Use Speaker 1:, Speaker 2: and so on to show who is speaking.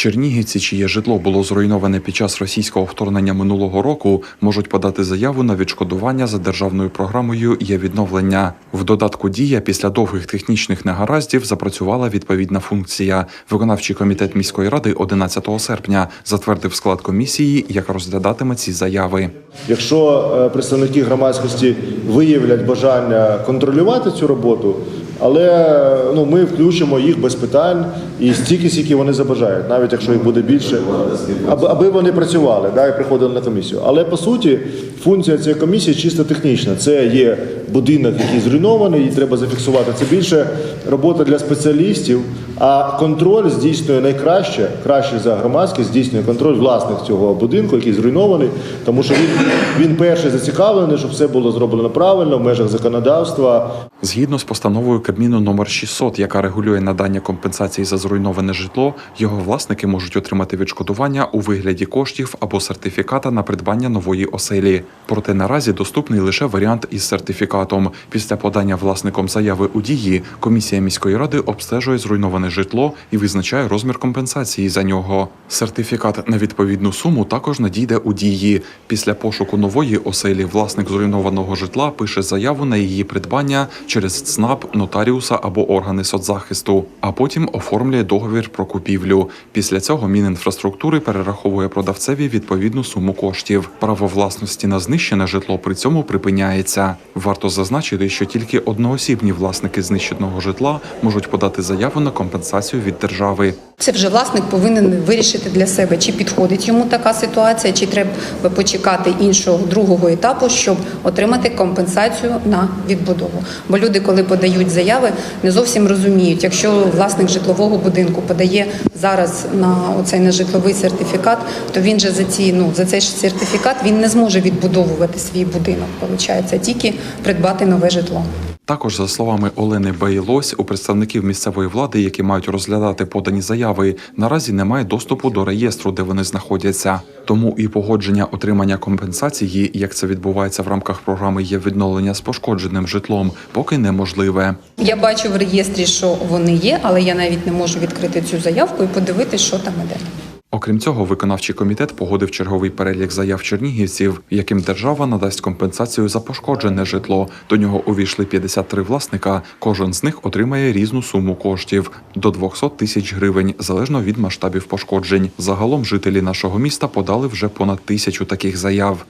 Speaker 1: Чернігівці, чиє житло було зруйноване під час російського вторгнення минулого року, можуть подати заяву на відшкодування за державною програмою є відновлення. В додатку дія після довгих технічних негараздів запрацювала відповідна функція. Виконавчий комітет міської ради 11 серпня затвердив склад комісії, яка розглядатиме ці заяви.
Speaker 2: Якщо е, представники громадськості виявлять бажання контролювати цю роботу, але ну, ми включимо їх без питань і стільки, скільки вони забажають, навіть якщо їх буде більше, аби, аби вони працювали да, і приходили на комісію. Але по суті, функція цієї комісії чисто технічна. Це є будинок, який зруйнований, і треба зафіксувати. Це більше робота для спеціалістів. А контроль здійснює найкраще, краще за громадськість, здійснює контроль власник цього будинку, який зруйнований, тому що він, він перший зацікавлений, щоб все було зроблено правильно в межах законодавства.
Speaker 1: Згідно з постановою Кабміну номер 600, яка регулює надання компенсації за зруйноване житло, його власники можуть отримати відшкодування у вигляді коштів або сертифіката на придбання нової оселі. Проте наразі доступний лише варіант із сертифікатом. Після подання власником заяви у дії комісія міської ради обстежує зруйноване житло і визначає розмір компенсації за нього. Сертифікат на відповідну суму також надійде у дії. Після пошуку нової оселі власник зруйнованого житла пише заяву на її придбання через ЦНАП, нотаріуса або органи соцзахисту, а потім оформлює договір про купівлю. Після цього Мінінфраструктури перераховує продавцеві відповідну суму коштів. Право власності на знищене житло при цьому припиняється. Варто зазначити, що тільки одноосібні власники знищеного житла можуть подати заяву на компенсацію від держави.
Speaker 3: Це вже власник повинен вирішити для себе, чи підходить йому така ситуація, чи треба почекати іншого другого етапу, щоб отримати компенсацію на відбудову. Бо люди, коли подають заяви, не зовсім розуміють, якщо власник житлового будинку подає зараз на оцей нежитловий сертифікат, то він же за ці ну за цей ж сертифікат він не зможе відбудовувати свій будинок. Получається тільки придбати нове житло.
Speaker 1: Також, за словами Олени Бейлось, у представників місцевої влади, які мають розглядати подані заяви, наразі немає доступу до реєстру, де вони знаходяться. Тому і погодження отримання компенсації, як це відбувається в рамках програми є відновлення з пошкодженим житлом, поки неможливе.
Speaker 3: Я бачу в реєстрі, що вони є, але я навіть не можу відкрити цю заявку і подивитися, що там іде.
Speaker 1: Окрім цього, виконавчий комітет погодив черговий перелік заяв чернігівців, яким держава надасть компенсацію за пошкоджене житло. До нього увійшли 53 власника. Кожен з них отримає різну суму коштів до 200 тисяч гривень, залежно від масштабів пошкоджень. Загалом жителі нашого міста подали вже понад тисячу таких заяв.